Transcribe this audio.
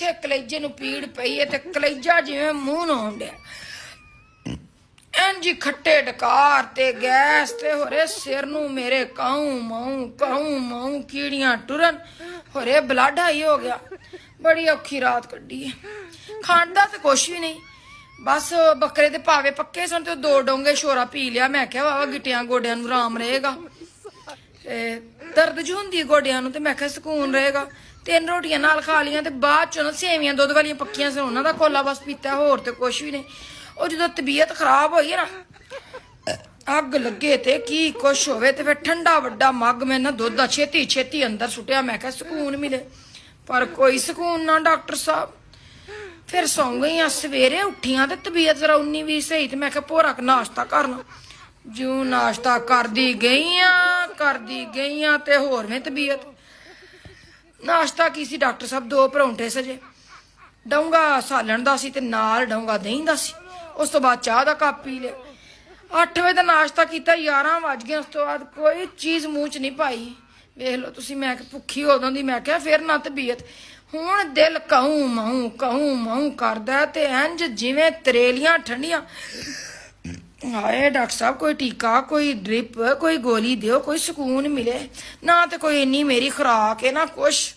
ਇੱਥੇ ਕਲੇਜੇ ਨੂੰ ਪੀੜ ਪਈ ਹੈ ਤੇ ਕਲੇਜਾ ਜਿਵੇਂ ਮੂੰਹ ਨੂੰ ਆਉਂਦਿਆ ਇੰਜੀ ਖੱਟੇ ਡਕਾਰ ਤੇ ਗੈਸ ਤੇ ਹੋਰੇ ਸਿਰ ਨੂੰ ਮੇਰੇ ਕਾਉ ਮਾਉ ਕਾਉ ਮਾਉ ਕੀੜੀਆਂ ਟੁਰਨ, ਹੋਰੇ ਬਲੱਡ ਹਾਈ ਹੋ ਗਿਆ। ਬੜੀ ਔਖੀ ਰਾਤ ਕੱਢੀ ਹੈ। ਖਾਣ ਦਾ ਤੇ ਕੁਛ ਵੀ ਨਹੀਂ। ਬਸ ਬੱਕਰੇ ਦੇ ਪਾਵੇ ਪੱਕੇ ਸਨ ਤੇ ਦੋ ਡੋਂਗੇ ਸ਼ੋਰਾ ਪੀ ਲਿਆ। ਮੈਂ ਕਿਹਾ ਵਾਵਾ ਗਿੱਟਿਆਂ ਗੋਡਿਆਂ ਨੂੰ ਆਰਾਮ ਰਹੇਗਾ। ਤੇ ਦਰਦ ਜੋ ਹੁੰਦੀ ਹੈ ਗੋਡਿਆਂ ਨੂੰ ਤੇ ਮੈਂ ਕਿਹਾ ਸਕੂਨ ਰਹੇਗਾ। ਤਿੰਨ ਰੋਟੀਆਂ ਨਾਲ ਖਾ ਲੀਆਂ ਤੇ ਬਾਅਦ ਚੋਂ ਨਾ ਸੇਵੀਆਂ ਦੁੱਧ ਵਾਲੀਆਂ ਪੱਕੀਆਂ ਸਨ ਉਹਨਾਂ ਦਾ ਕੋਲਾ ਬਸ ਪੀਤਾ, ਹੋਰ ਤੇ ਕੁਛ ਵੀ ਨਹੀਂ। ਉਹ ਜਦੋਂ ਤਬੀਅਤ ਖਰਾਬ ਹੋਈ ਨਾ, ਅੱਗ ਲੱਗੇ ਤੇ ਕੀ ਕੁਛ ਹੋਵੇ ਤੇ ਫਿਰ ਠੰਡਾ ਵੱਡਾ ਮੱਗ ਮੈਂ ਨਾ ਦੁੱਧ ਦਾ ਛੇਤੀ ਛੇਤੀ ਅੰਦਰ ਸੁੱਟਿਆ, ਮੈਂ ਕਿਹਾ ਸਕੂਨ ਮਿਲੇ। ਪਰ ਕੋਈ ਸਕੂਨ ਨਾ ਡਾਕਟਰ ਸਾਹਿਬ। ਫਿਰ ਸੌਂ ਗਈਆਂ ਸਵੇਰੇ ਉੱਠੀਆਂ ਤੇ ਤਬੀਅਤ ਜ਼ਰਾ ਉਨੀ ਵੀ ਸਹੀ ਤੇ ਮੈਂ ਕਿਹਾ ਭੋਰਾ ਕ ਨਾਸ਼ਤਾ ਕਰਨਾ। ਜਿਉਂ ਨਾਸ਼ਤਾ ਕਰਦੀ ਗਈਆਂ ਕਰਦੀ ਗਈਆਂ ਤੇ ਹੋਰ ਮੈਂ ਤਬੀਅਤ ਨਾਸ਼ਤਾ ਕੀ ਸੀ ਡਾਕਟਰ ਸਾਹਿਬ? ਦੋ ਪਰੌਂਠੇ ਸਜੇ। ਡੌਂਗਾ ਸਾਲਣ ਦਾ ਸੀ ਤੇ ਨਾਲ ਡੌਂਗਾ ਦਹੀਂ ਦਾ ਸੀ। ਉਸ ਤੋਂ ਬਾਅਦ ਚਾਹ ਦਾ ਕੱਪ ਪੀ ਲਿਆ। 8 ਵਜੇ ਦਾ ਨਾਸ਼ਤਾ ਕੀਤਾ 11 ਵਜ ਗਏ। ਉਸ ਤੋਂ ਬਾਅਦ ਕੋਈ ਚੀਜ਼ ਮੂੰਹ 'ਚ ਨਹੀਂ ਪਾਈ। ਵੇਖ ਲਓ ਤੁਸੀਂ, ਮੈਂ ਕਿ ਭੁੱਖੀ ਉਦੋਂ ਦੀ, ਮੈਂ ਕਿਹਾ ਫਿਰ ਨਾ ਤਬੀਅਤ ਹੁਣ ਦਿਲ ਕਹੂੰ ਮਹੂੰ ਕਹੂੰ ਮਹੂੰ ਕਰਦਾ ਤੇ ਇੰਜ ਜਿਵੇਂ ਤਰੇਲੀਆਂ ਠੰਡੀਆਂ। ਹਾਏ, ਡਾਕਟਰ ਸਾਹਿਬ, ਕੋਈ ਟੀਕਾ, ਕੋਈ ਡ੍ਰਿਪ, ਕੋਈ ਗੋਲੀ ਦਿਓ, ਕੋਈ ਸਕੂਨ ਮਿਲੇ। ਨਾ ਤੇ ਕੋਈ ਇੰਨੀ ਮੇਰੀ ਖੁਰਾਕ ਹੈ, ਨਾ ਕੁਛ।